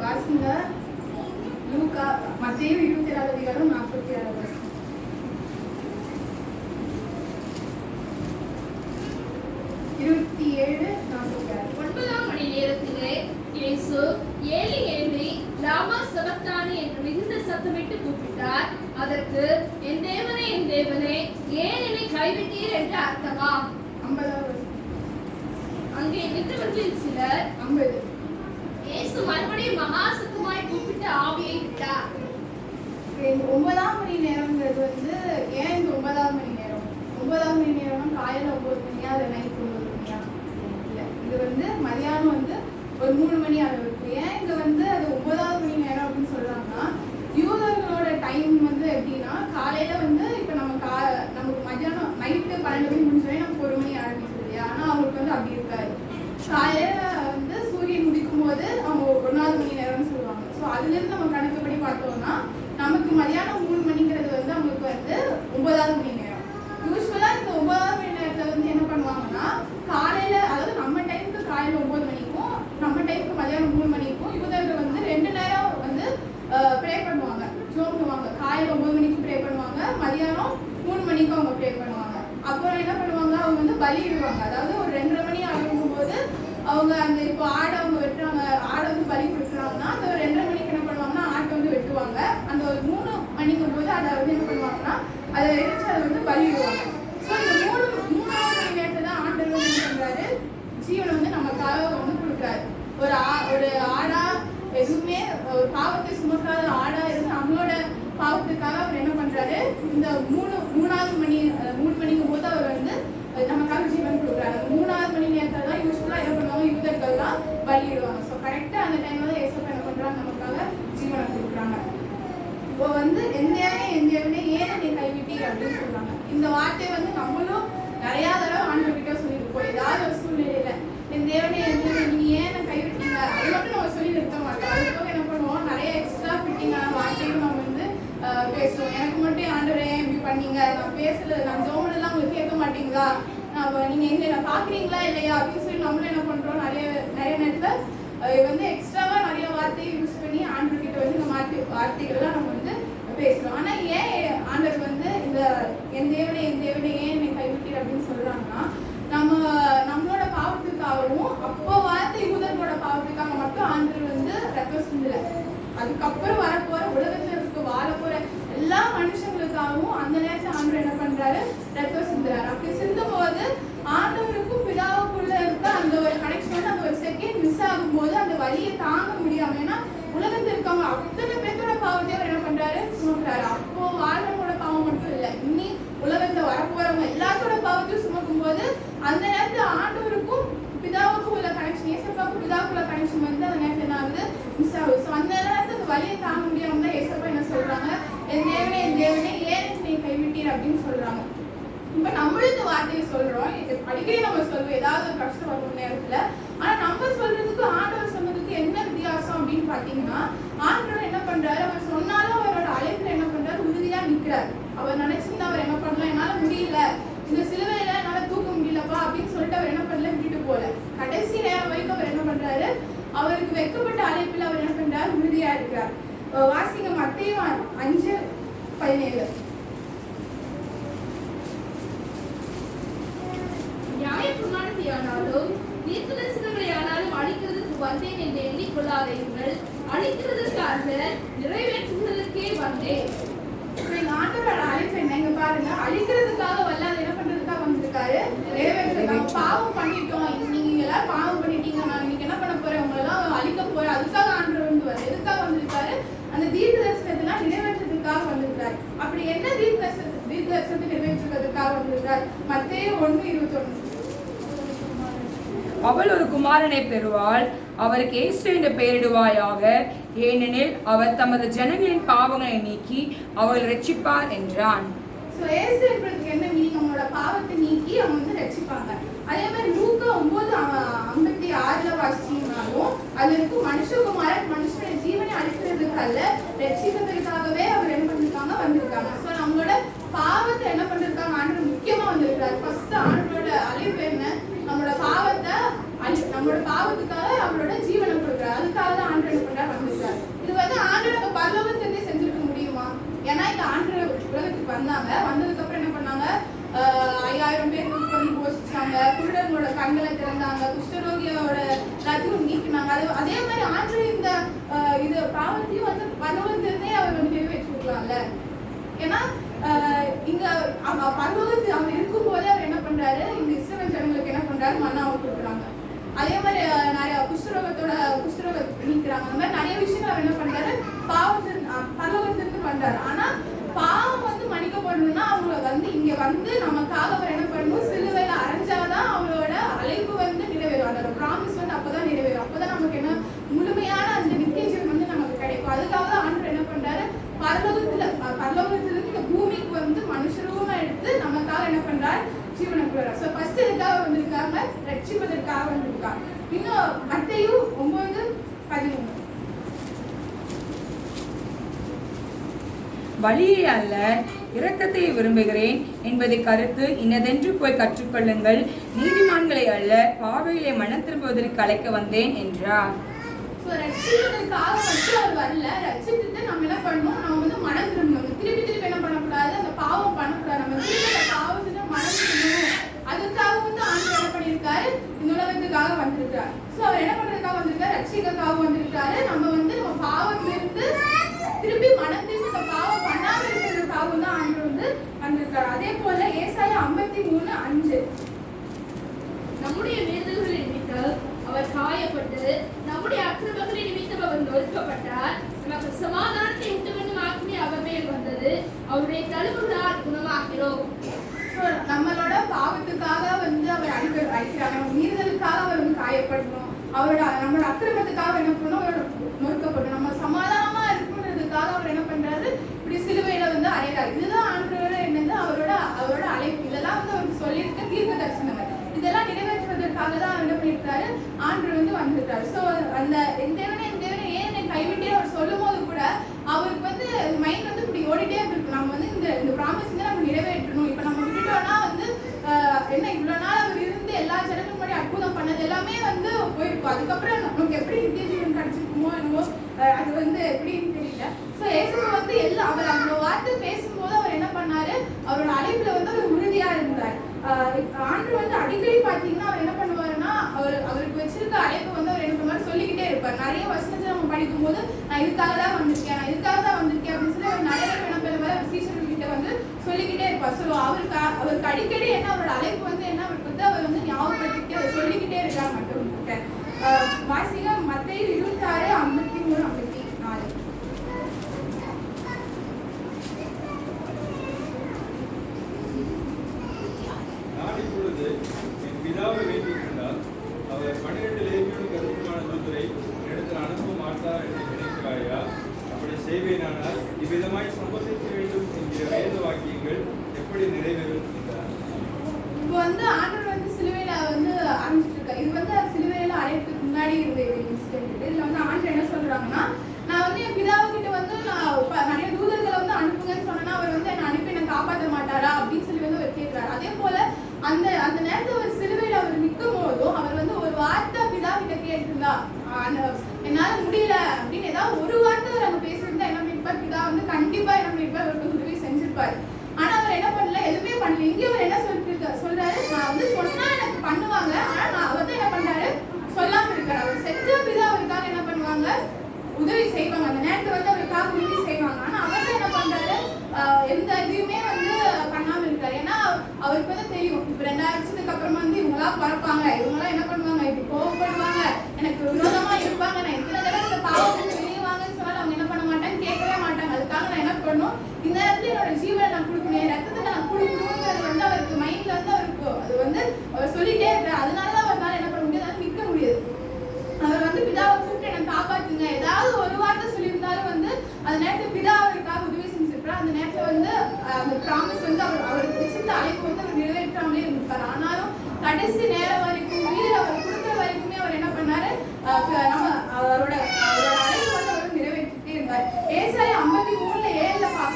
வாசிங்க. லூக்கா மத்திய இருபத்தி ஏழாவது அதிகாரம் நாற்பத்தி ஏழாவது வசனம். இருபத்தி ஏழு நாற்பத்தி ஆறு ஒன்பதாம் மணி நேரத்திலே இயேசு ஏழி ஏழி லாமா சபத்தானி என்று மிகுந்த சத்தமிட்டு கூப்பிட்டார். அதற்கு என் தேவனே என் தேவனே ஏன் என்னை கைவிட்டீர்? என்று அர்த்தமா? ஐம்பதாவது. அங்கே நின்றவர்களில் சிலர் ஐம்பது. இயேசு மறுபடியும் மகா சுத்தமாய் கூப்பிட்டு ஆவியை விட்டார். ஒன்பதாம் மணி நேரம்ங்கிறது வந்து ஏன் இந்த ஒன்பதாம் மணி நேரம்? ஒன்பதாம் மணி நேரம்னா காலையில் ஒன்பது மணியா இல்லை நைட் ஒன்பது மணியா? இல்லை இது வந்து மதியானம் வந்து ஒரு மூணு மணி அளவுக்கு. ஏன் இது வந்து அது ஒன்பதாவது மணி நேரம் அப்படின்னு சொல்கிறாங்கன்னா யூதர்களோட டைம் வந்து எப்படின்னா காலையில் வந்து இப்போ நம்ம கா நமக்கு மதியானம் நைட்டு பன்னெண்டு மணி முடிஞ்சோடனே நமக்கு ஒரு மணி ஆரம்பிச்சது இல்லையா? ஆனால் அவங்களுக்கு வந்து அப்படி இருக்காது. காலையில் வந்து சூரியன் உதிக்கும் போது அவங்க ஒன்றாவது மணி நேரம்னு சொல்லுவாங்க ஸோ அதுலேருந்து நம்ம கணக்குப்படி பார்த்தோம்னா நமக்கு மதியானம் மூணு மணிங்கிறது வந்து அவங்களுக்கு வந்து ஒன்பதாவது மணி நேரம் யூஸ்வலாக இந்த ஒன்பதாவது மணி நேரத்தில் வந்து என்ன பண்ணுவாங்கன்னா காலையில அதாவது நம்ம டைமுக்கு காலையில ஒன்பது மணிக்கும் நம்ம டைமுக்கு மதியானம் மூணு மணிக்கும் யூதர்கள் வந்து ரெண்டு நேரம் வந்து ப்ரே பண்ணுவாங்க ஜோம் பண்ணுவாங்க காலையில ஒன்பது மணிக்கு ப்ரே பண்ணுவாங்க மதியானம் மூணு மணிக்கு அவங்க ப்ரே பண்ணுவாங்க அப்புறம் என்ன பண்ணுவாங்க அவங்க அதாவது ஒரு ரெண்டரை மணி ஆகும் போது அவங்க அந்த இப்போ ஆடை அவங்க வெட்டுறாங்க ஆடை வந்து பலி கொடுக்குறாங்கன்னா அந்த ஒரு ரெண்டரை மணிக்கு என்ன பண்ணுவாங்கன்னா ஆட்டை வந்து வெட்டுவாங்க. அந்த ஒரு மூணு மணிக்கும் போது அதை வந்து என்ன பண்ணுவாங்கன்னா அதை எரிச்சு அதை வந்து பலியிடுவாங்க. ஸோ இந்த மூணு மூணாவது மணி நேரத்தை தான் ஆண்டவர் வந்து என்ன பண்ணுறாரு ஜீவனை வந்து நமக்காக வந்து கொடுக்குறாரு. ஒரு ஆ ஒரு ஆடா எதுவுமே ஒரு பாவத்தை சுமக்காத ஆடா இருந்து நம்மளோட பாவத்துக்காக அவர் என்ன பண்ணுறாரு இந்த மூணு மூணாவது மணி அஹ், மூணு மணிக்கும் போது அவர் வந்து அஹ், நமக்காக ஜீவன் கொடுக்குறாரு அந்த மூணாவது மணி நேரத்தில் தான் யூஸ்ஃபுல்லாக என்ன பண்ணுவாங்க யூதர்கள் தான் பலியிடுவாங்க ஸோ கரெக்டாக அந்த டைமில் தான் ஏசப்ப என்ன பண்ணுறாங்க நமக்காக ஜீவனை கொடுக்குறாங்க. இப்போ வந்து எந்தியாவே எந்தியாவே ஏன் நீ கைவிட்டி அப்படின்னு சொல்கிறாங்க இந்த வார்த்தையை வந்து நம்மளும் நிறையா தடவை ஆண்டவர்கிட்ட சொல்லியிருப்போம் ஏதாவது ஒரு சூழ்நிலையில் என் தேவனே என் தேவனே நீ ஏன் என்னை கைவிட்டீங்க அது மட்டும் நம்ம சொல்லி நிறுத்த மாட்டோம். அது போக என்ன பண்ணுவோம்? நிறைய எக்ஸ்ட்ரா ஃபிட்டிங்கான வார்த்தையும் நம்ம வந்து பேசுவோம். எனக்கு மட்டும் ஆண்டவரே ஏன் இப்படி பண்ணீங்க? நான் பேசுறது நான் ஜோமெல்லாம் உங்களுக்கு கேட்க மாட்டீங்களா? நான் நீங்க எங்க என்ன பாக்குறீங்களா இல்லையா அப்படின்னு சொல்லி நம்மளும் என்ன பண்றோம்? நிறைய நிறைய நேரத்துல வந்து எக்ஸ்ட்ராவா நிறைய வார்த்தையை யூஸ் பண்ணி ஆண்டர் கிட்ட வந்து இந்த மாதிரி வார்த்தைகள்லாம் நம்ம வந்து பேசுறோம். ஆனா ஏன் ஆண்டவர் வந்து இந்த என் தேவனை என் தேவனை ஏன் என்னை கைவிட்டீர்? அப்படின்னு சொல்றாங்கன்னா நம்ம நம்மளோட பாவத்துக்காகவும் அப்போ வார்த்தை யூதர்களோட பாவத்துக்காக மட்டும் ஆண்டவர் வந்து ரெக்வஸ்ட் இல்லை அதுக்கப்புறம் வரப்போற உலகத்துல இருக்க வாழ போற எல்லா மனுஷங்களுக்காகவும் அந்த நேரத்துல ஆண்டவர் என்ன பண்றாரு? ரத்தம் சிந்துறாரு. அப்படி சிந்தும் போது ஆண்டவருக்கும் பிதாவுக்குள்ள இருக்க அந்த ஒரு கனெக்ஷன் வந்து அந்த ஒரு செகண்ட் மிஸ் ஆகும்போது அந்த வழியை தாங்க முடியாம ஏன்னா உலகத்துல இருக்கவங்க அத்தனை பேர்த்தோட பாவத்தையும் அவர் என்ன பண்றாரு? சுமக்கிறாரு. அப்போ வாழ்றவங்களோட பாவம் மட்டும் இல்ல. இனி உலகத்துல வரப்போறவங்க எல்லாத்தோட பாவத்தையும் சுமக்கும் போது அந்த நேரத்துல ஆண்டவருக்கும் பிதாவுக்கும் உள்ள கனெக்ஷன் ஏசப்பாவுக்கும் பிதாவுக்கும் உள்ள கனெக்ஷன் வந்து அந்த நேரத்துல என்ன ஆகுது மிஸ் ஆகுது ஸோ அந்த நேரத்துல அந்த வலியை தாங்க முடியாம தான் ஏசப்பா என்ன சொல்றாங்க என் தேவனே என் தேவனே ஏன் நீ கைவிட்டீர் அப்படின்னு சொல்றாங்க இப்ப நம்மளும் இந்த வார்த்தையை சொல்றோம். அடிக்கடி நம்ம சொல்லுவோம். ஏதாவது ஒரு கஷ்டம் வரும் நேரத்துல. ஆனா நம்ம சொல்றதுக்கு ஆண்டவர் சொன்னதுக்கு என்ன வித்தியாசம் அப்படின்னு பாத்தீங்கன்னா ஆண்டவர் என்ன பண்றாரு? அவர் சொன்னாலும் அவரோட அழைப்புல என்ன பண்றாரு? உறுதியா நிக்கிறார். அவர் நினைச்சிருந்தா அவர் என்ன பண்ணலாம்? என்னால முடியல. இந்த சிலுவையில என்னால தூக்க முடியலப்பா அப்படின்னு சொல்லிட்டு அவர் என்ன பண்ணல? விட்டுட்டு போல கடைசி நேரம் வரைக்கும் அவர் என்ன பண்றாரு? அவருக்கு வெக்கப்பட்ட அழைப்புல அவர் என்ன பண்றாரு? உறுதியா இருக்கிறார். வாசிங்க மத்தையும் அஞ்சு பதினேழு நியாயப்பிரமாணத்தை ஆனாலும் தீர்க்கதரிசனங்களை ஆனாலும் அழிக்கிறதுக்கு வந்தேன் என்று எண்ணிக்கொள்ளாதீர்கள் அழிக்கிறதற்காக நிறைவேற்றுவதற்கே வந்தேன். இப்ப ஆண்டவரோட அழைப்பு என்ன இங்க பாருங்க. அழிக்கிறதுக்காக வல்லாத என்ன பண்றதுக்காக வந்திருக்காரு. நிறைவேற்றுறதுக்காக பாவம் பண்ணிட்டோம். நீங்க எல்லாரும் பாவம் பண்ணிட்டீங்க. நான் இன்னைக்கு என்ன பண்ண போறேன்? உங்களை எல்லாம் அழிக்க போறேன். அதுக்காக ஆண்டவர் வந்து வர எதுக்காக வந்திருக்காரு? அந்த தீர்க்க தரிசனத்தெல்லாம் நிறைவேற்றுறதுக்காக வந்திருக்காரு அப்படி என்ன தீர்க்க தரிசன தீர்க்க தரிசனத்தை நிறைவேற்றுறதுக்காக வந்திருக்காரு மத்தே ஒண்ணு இருபத்தொன்னு. அவள் ஒரு குமாரனை பெறுவாள். அவருக்கு இயேசு என்று பெயரிடுவாயாக. ஏனெனில் அவர் தமது ஜனங்களின் பாவங்களை நீக்கி அவள் ரட்சிப்பார் என்றான். ஸோ ஏசு என்பதுக்கு என்ன மீனிங் அவங்களோட பாவத்தை நீக்கி அவங்க வந்து ரட்சிப்பாங்க அதே மாதிரி லூக்க ஒன்பது ஐம்பத்தி ஆறுல வாசிச்சீங்கனாலும் அது இருக்கும் மனுஷகுமாரன் மனுஷனுடைய ஜீவனை அழிக்கிறதுக்கு அல்ல ரட்சிக்கிறதுக்காகவே வந்தாங்க. வந்ததுக்கு அப்புறம் என்ன பண்ணாங்க? ஐயாயிரம் பேர் கூட்டு பண்ணி போஷிச்சாங்க குருடனோட கண்களை திறந்தாங்க. குஷ்டரோகியோட எல்லாத்தையும் நீக்கினாங்க. அது அதே மாதிரி ஆண்டு இந்த இது பாவத்தையும் வந்து பரவத்திலிருந்தே அவர் வந்து நிறைவேற்றிருக்கலாம்ல. ஏன்னா இங்க பரவத்து அவர் இருக்கும் போதே அவர் என்ன பண்றாரு? இந்த இஸ்ரவேல் ஜனங்களுக்கு என்ன பண்றாரு? மன்னாவை கொடுக்குறாங்க. அதே மாதிரி நிறைய குஷ்டரோகத்தோட குஷ்டரோகம் நீக்கிறாங்க. அந்த மாதிரி நிறைய விஷயங்கள் அவர் என்ன பண்றாரு? பாவத்தின் பரவத்திலிருந்து பண்றாரு. ஆனா வந்து நமக்காக அவர் என்ன பண்ணணும் சிலுவையில அரைஞ்சாதான் அவளோட அழைப்பு வந்து நிறைவேறும். அதோட ப்ராமிஸ் வந்து அப்பதான் நிறைவேறும். அப்பதான் நமக்கு என்ன முழுமையான அந்த நித்திய ஜீவன் வந்து நமக்கு கிடைக்கும். அதுக்காக தான் ஆண்டவர் என்ன பண்றாரு? பரலோகத்துல பரலோகத்திலிருந்து இந்த பூமிக்கு வந்து மனுஷரூபமா எடுத்து நமக்காக என்ன பண்றாரு? ஜீவனை கொடுறாரு ஸோ ஃபர்ஸ்ட் எதுக்காக வந்திருக்காங்க. ரட்சிப்பதற்காக வந்திருக்காங்க இன்னும் மத்தையும் ஒன்பது பதிமூணு வழியே அல்ல. இரக்கத்தை விரும்புகிறேன் என்பதை கருத்து இன்னதென்று போய் கற்றுக்கொள்ளுங்கள். நீதிமான்களை அல்ல பாவையிலே மனம் திரும்புவதற்கு அழைக்க வந்தேன் என்றார். ஸோ மட்டும் அவர் வரல. ரட்சித்துட்டு நம்ம என்ன பண்ணணும்? நம்ம வந்து மனம் திரும்ப திருப்பி திருப்பி என்ன பண்ணக்கூடாது அந்த பாவம் பண்ணக்கூடாது நம்ம திருப்பி அந்த பாவத்துல மனம் திரும்பணும் அதுக்காக வந்து ஆண்டு என்ன பண்ணியிருக்காரு இந்த உலகத்துக்காக வந்திருக்காரு ஸோ அவர் என்ன பண்றதுக்காக வந்திருக்காரு ரட்சிக்கக்காக வந்திருக்காரு நம்ம வந்து நம்ம பாவத்திலிருந்து திருப்பி மனம் திரும்பி இந்த பாவம் பண்ணாம இருக்கிறதுக்காக வந்து ஆண்டு வந்து வந்திருக்காரு அதே போல ஏசாயா ஐம்பத்தி மூணு அஞ்சு நம்முடைய மீறுதல்களின் நிமித்தம் அவர் நம்முடைய அக்கிரமங்களை நிமித்தம் அவர் நொறுக்கப்பட்டார். நமக்கு சமாதானத்தை உண்டு வேண்டும் ஆத்மி அவர் மேல் வந்தது. அவருடைய தழுவுகளால் குணமாகிறோம். நம்மளோட பாவத்துக்காக வந்து அவர் அடிக்க அடிக்கிறாங்க நம்ம மீறுதலுக்காக அவர் வந்து காயப்படணும் அவரோட நம்மளோட அக்கிரமத்துக்காக என்ன பண்ணணும் அவரோட நொறுக்கப்படணும் நம்ம சமாதானமா இருக்கணுன்றதுக்காக அவர் என்ன பண்றாரு? இப்படி சிலுவையில வந்து அறையிறார். இதுதான் ஆண்டவரோட என்னது? அவரோட அவரோட அழைப்பு இதெல்லாம் வந்து அவருக்கு சொல்லியிருக்க தீர்க்க தரிசனங்கள் இதெல்லாம் நிறைவேற்றுவதற்காக தான் அவர் என்ன பண்ணியிருக்காரு ஆண்டு வந்து வந்திருக்காரு. ஸோ அந்த என் தேவனே என் தேவனே ஏன் என்னை கைவிட்டே அவர் சொல்லும் போது கூட அவருக்கு வந்து மைண்ட் வந்து இப்படி ஓடிட்டே இருக்கு நம்ம வந்து இந்த இந்த ப்ராமிஸ் வந்து நம்ம நிறைவேற்றணும். இப்போ நம்ம விட்டுட்டோம்னா வந்து என்ன இவ்வளோ நாள் அவர் இருந்து எல்லா ஜனங்கள் முன்னாடி அற்புதம் பண்ணது எல்லாமே வந்து போயிருக்கும். அதுக்கப்புறம் நமக்கு எப்படி நித்தியஜீவன் கிடைச்சிருக்குமோ என்னவோ அது வந்து எப்படின்னு தெரியல. ஸோ ஏசுவ வந்து எல்லா அவர் அவ்வளோ வார்த்தை பேசும்போது அவர் என்ன பண்ணாரு? அவரோட அழைப்புல வந்து அவர் உறுதியா இருந்தார். ஆண்டு வந்து அடிக்கடி பார்த்தீங்கன்னா அவர் என்ன பண்ணுவார்? அவருக்கு அழைப்பு வந்து அவர் எனக்கு மாதிரி சொல்லிக்கிட்டே இருப்பார். நிறைய வசனத்தை நம்ம படிக்கும்போது நான் இதுக்காக தான் வந்திருக்கேன் நான் இதுக்காக தான் வந்திருக்கேன் அப்படின்னு சொல்லி அவர் நிறைய பேர் வர பண்ணுவார் சீசர்கள் கிட்ட வந்து சொல்லிக்கிட்டே இருப்பார். ஸோ அவருக்கு அவருக்கு அடிக்கடி என்ன அவரோட அழைப்பு வந்து என்ன அவருக்கு வந்து அவர் வந்து ஞாபகப்படுத்திக்கிட்டே அவர் சொல்லிக்கிட்டே இருக்கார் மட்டும் வாசிங்க மத்திய இருபத்தாறு ஐம்பத்தி மூணு ஐம்பத்தி நாலு நான் இப்பொழுது என் பிதாவை வேண்டியிருந்தால் அவர் பன்னிரண்டு லேவியோடு கருத்துமான தூதரை இடத்தில் அனுப்ப மாட்டார் என்று நினைக்கிறாயா அப்படி செய்வேனானால் இவ்விதமாய் வேண்டும் என்கிற வேத வாக்கியங்கள் எப்படி நிறைவேறும் இப்போ வந்து ஆண்டவர் வந்து சிலுவையில வந்து அரைஞ்சிட்டு இருக்காரு இது வந்து சிலுவையில அழையறதுக்கு முன்னாடி இருந்த இன்சிடென்ட் இதுல வந்து ஆண்டவர் என்ன சொல்றாங்கன்னா நான் வந்து என் பிதாவுக்கிட்ட வந்து நான் நிறைய தூதர்களை வந்து அனுப்புங்கன்னு சொன்னா அவர் வந்து என்னை அனுப்பி என்னை காப்பாற்ற மாட்டாரா அப்படின்னு சொல்லி வந்து அவர் கேட்கிறாரு அதே போல அந்த அந்த நேரத்தில் அவர் சிலுவையில அவர் நிற்கும் போதும் அவர் வந்து ஒரு வார்த்தை பிதா கிட்ட கேட்டிருந்தா ஆஹ் அந்த என்னால முடியல அப்படின்னு ஏதாவது ஒரு வார்த்தை அவர் அங்க பேசியிருந்தா சூப்பர் பிதா வந்து கண்டிப்பா என்ன பண்ணிருப்பார் அவருக்கு உதவி செஞ்சிருப்பாரு. ஆனா அவர் என்ன பண்ணல? எதுவுமே பண்ணல. இங்க அவர் என்ன சொல்லிட்டு சொல்றாரு? நான் வந்து சொன்னா எனக்கு பண்ணுவாங்க. ஆனா நான் அவர் தான் என்ன பண்றாரு? சொல்லாம இருக்காரு. அவர் செஞ்ச பிதா அவருக்காக என்ன பண்ணுவாங்க? உதவி செய்வாங்க. அந்த நேரத்துல வந்து அவருக்காக உதவி செய்வாங்க. ஆனா அவர் தான் என்ன பண்றாரு? ஆஹ் எந்த இதுவுமே வந்து பண்ணாம இருக்காரு. ஏன்னா அவருக்கு வந்து தெரியும். இப்ப ரெண்டாயிரத்துக்கு அப்புறமா வந்து இவங்களாம் பறப்பாங்க. இவங்களாம் என்ன பண்ணுவாங்க? இப்படி கோவப்படுவாங்க. எனக்கு விரோதமா இருப்பாங்க. நான் எத்தனை தடவை இந்த பாவத்துக்கு வெளியே வாங்கன்னு சொன்னாலும் அவங்க என்ன பண்ண மாட்டாங்க கேட்கவே மாட்டாங்க அதுக்காக நான் என்ன பண்ணணும் இந்த என்னோட ஜீவனை நான் கொடுக்கணும். என் ரத்தத்தை நான் கொடுக்கணும்ன்றது வந்து அவருக்கு மைண்ட்ல வந்து அவருக்கு அது வந்து அவர் சொல்லிட்டே இருக்காரு. அதனால தான் அவரால் என்ன பண்ண முடியாது நிற்க முடியாது. அவர் வந்து பிதாவை கூப்பிட்டு என்னை காப்பாத்துங்க. ஏதாவது ஒரு வார்த்தை சொல்லியிருந்தாலும் வந்து அந்த நேரத்தில் பிதா அவருக்காக உதவி செஞ்சிருப்பார். அந்த நேரத்தில் வந்து அந்த ப்ராமிஸ் வந்து அவர் அவருக்கு வச்சிருந்த அழைப்பு வந்து அவர் நிறைவேற்றாமலே இருந்திருப்பார். ஆனாலும் கடைசி நேரம் வரைக்கும் உயிர் அவர் கொடுக்குற வரைக்குமே அவர் என்ன பண்ணாரு?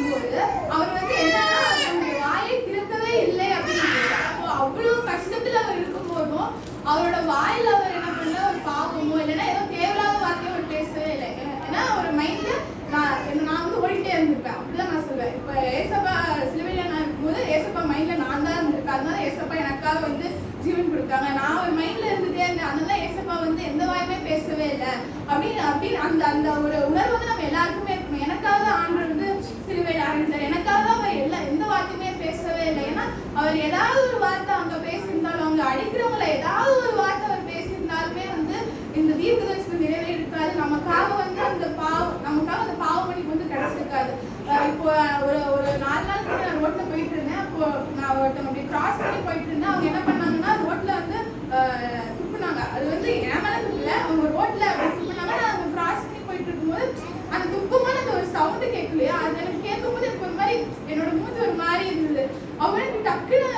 பார்க்கும்போது அவர் வந்து என்னன்னா அவருடைய வாயை திறக்கவே இல்லை அப்படின்னு அப்போ அவ்வளோ கஷ்டத்தில் அவர் இருக்கும் போதும் அவரோட வாயில் அவர் என்ன பண்ண ஒரு பாவமோ இல்லைன்னா ஏதோ தேவையில்லாத வார்த்தையை அவர் பேசவே இல்லை. ஏன்னா ஒரு மைண்டு நான் நான் வந்து ஓடிட்டே இருந்திருப்பேன். அப்படிதான் நான் சொல்வேன். இப்போ ஏசப்பா சிலுவையில் நான் இருக்கும்போது ஏசப்பா மைண்டில் நான் தான் இருந்திருக்கேன் அதனால ஏசப்பா எனக்காக வந்து ஜீவன் கொடுத்தாங்க நான் ஒரு மைண்டில் இருந்துட்டே இருந்தேன். அதனால ஏசப்பா வந்து எந்த வாயுமே பேசவே இல்லை. அப்படின்னு அப்படின்னு அந்த அந்த ஒரு உணர்வு வந்து நம்ம எல்லாருக்கும் அவர் ஏதாவது ஒரு வார்த்தை அவங்க பேசியிருந்தாலும் அவங்க அடிக்கிறவங்கள ஏதாவது ஒரு வார்த்தை அவர் பேசியிருந்தாலுமே வந்து இந்த தீர்க்க தரிசனம் நிறைவேறிருக்காது. நமக்காக வந்து அந்த பாவம் நமக்காக அந்த பாவ மணிக்கு வந்து கிடைச்சிருக்காது. இப்போ ஒரு ஒரு நாலு நாள் நான் ரோட்ல போயிட்டு இருந்தேன். அப்போ நான் ஒருத்தவங்க அப்படி கிராஸ் பண்ணி போயிட்டு இருந்தேன். அவங்க என்ன அவன் டக்குன்னு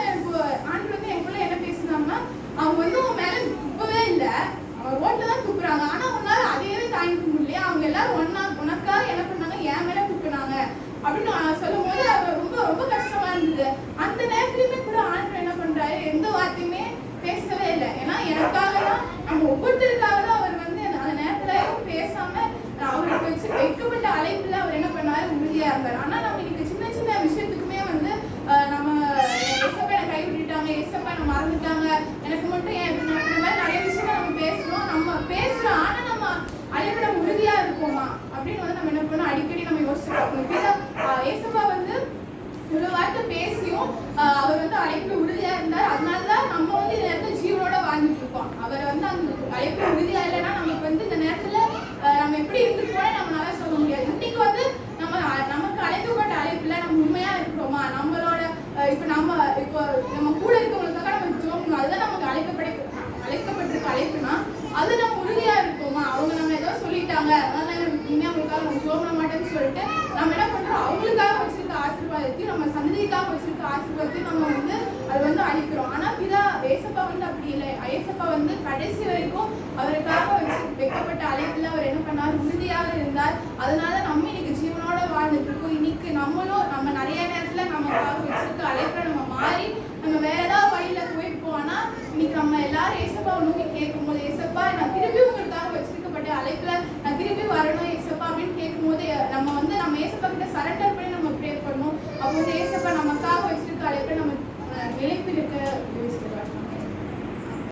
நடக்கும் ஏன்னா வந்து இவ்வளோ வார்த்தை பேசியும் அவர் வந்து அழைப்பு உறுதியா இருந்தார். அதனாலதான் நம்ம வந்து இந்த நேரத்தில் ஜீவனோட வாழ்ந்துட்டு இருக்கோம். அவர் வந்து அந்த அழைப்பு உறுதியாக அவங்க வந்து ஏசப்பா நமக்காக வச்சிருக்க அழைப்பு நம்ம நிலைப்பிருக்கு